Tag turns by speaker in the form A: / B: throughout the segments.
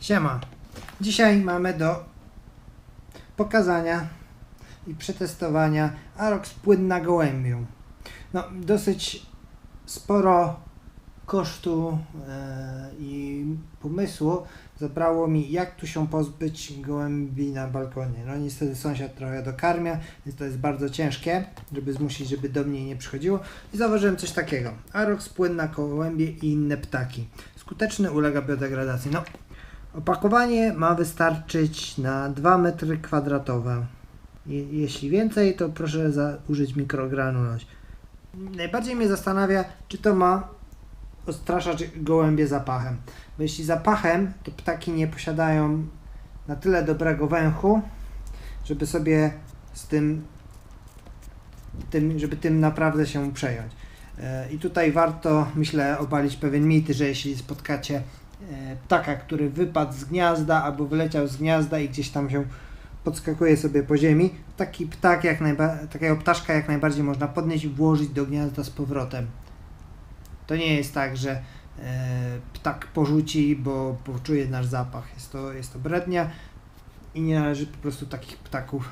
A: Siema. Dzisiaj mamy do pokazania i przetestowania Arox płyn na gołębią. No, dosyć sporo kosztu e, i pomysłu zabrało mi, jak tu się pozbyć gołębi na balkonie. No niestety sąsiad trochę dokarmia, więc to jest bardzo ciężkie, żeby zmusić, żeby do mnie nie przychodziło. I zauważyłem coś takiego. Arox płyn na gołębie i inne ptaki. Skuteczny ulega biodegradacji. No, Opakowanie ma wystarczyć na 2 metry kwadratowe. Je, jeśli więcej, to proszę użyć mikrogranuloć. Najbardziej mnie zastanawia, czy to ma odstraszać gołębie zapachem. Bo jeśli zapachem, to ptaki nie posiadają na tyle dobrego węchu, żeby sobie z tym, tym żeby tym naprawdę się przejąć. E, I tutaj warto, myślę, obalić pewien mit, że jeśli spotkacie ptaka, który wypadł z gniazda albo wyleciał z gniazda i gdzieś tam się podskakuje sobie po ziemi, taki ptak jak najba- takiego ptaszka jak najbardziej można podnieść i włożyć do gniazda z powrotem. To nie jest tak, że e, ptak porzuci, bo poczuje nasz zapach. Jest to, jest to brednia i nie należy po prostu takich ptaków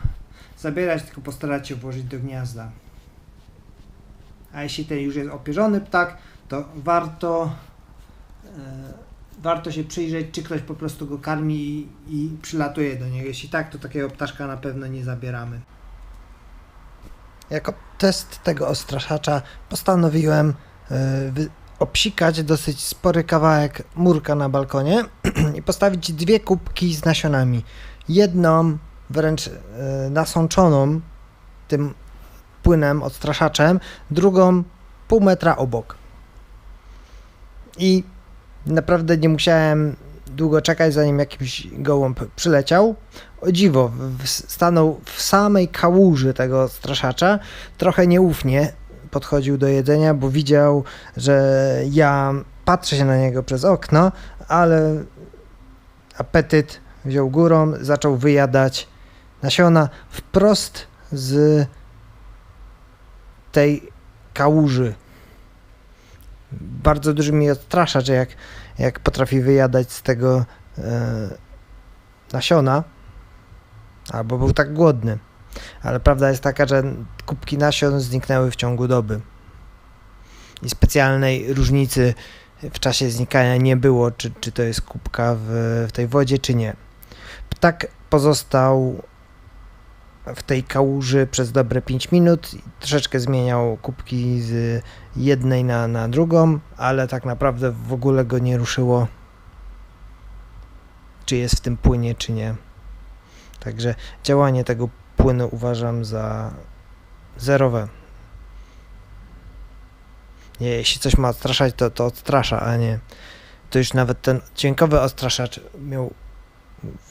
A: zabierać, tylko postarać się włożyć do gniazda. A jeśli ten już jest opierzony ptak, to warto e, warto się przyjrzeć, czy ktoś po prostu go karmi i, i przylatuje do niego. Jeśli tak, to takiego ptaszka na pewno nie zabieramy. Jako test tego ostraszacza postanowiłem wy- obsikać dosyć spory kawałek murka na balkonie i postawić dwie kubki z nasionami. Jedną wręcz e, nasączoną tym płynem, odstraszaczem, drugą pół metra obok. I naprawdę nie musiałem długo czekać, zanim jakiś gołąb przyleciał. O dziwo, stanął w samej kałuży tego straszacza, trochę nieufnie podchodził do jedzenia, bo widział, że ja patrzę się na niego przez okno, ale apetyt wziął górą, zaczął wyjadać nasiona wprost z tej kałuży. Bardzo duży mi odstrasza, że jak, jak potrafi wyjadać z tego e, nasiona, albo był tak głodny. Ale prawda jest taka, że kubki nasion zniknęły w ciągu doby. I specjalnej różnicy w czasie znikania nie było, czy, czy to jest kubka w, w tej wodzie, czy nie. Ptak pozostał w tej kałuży przez dobre 5 minut. Troszeczkę zmieniał kubki z jednej na, na drugą, ale tak naprawdę w ogóle go nie ruszyło, czy jest w tym płynie, czy nie. Także działanie tego płynu uważam za zerowe. Nie, jeśli coś ma odstraszać, to, to odstrasza, a nie. To już nawet ten dźwiękowy odstraszacz miał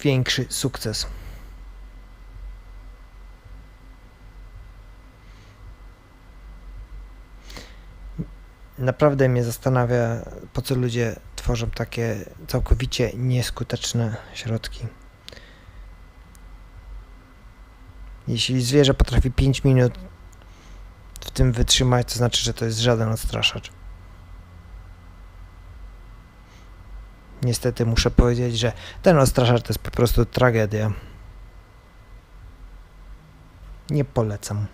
A: większy sukces. Naprawdę mnie zastanawia, po co ludzie tworzą takie całkowicie nieskuteczne środki. Jeśli zwierzę potrafi 5 minut w tym wytrzymać, to znaczy, że to jest żaden odstraszacz. Niestety muszę powiedzieć, że ten odstraszacz to jest po prostu tragedia. Nie polecam.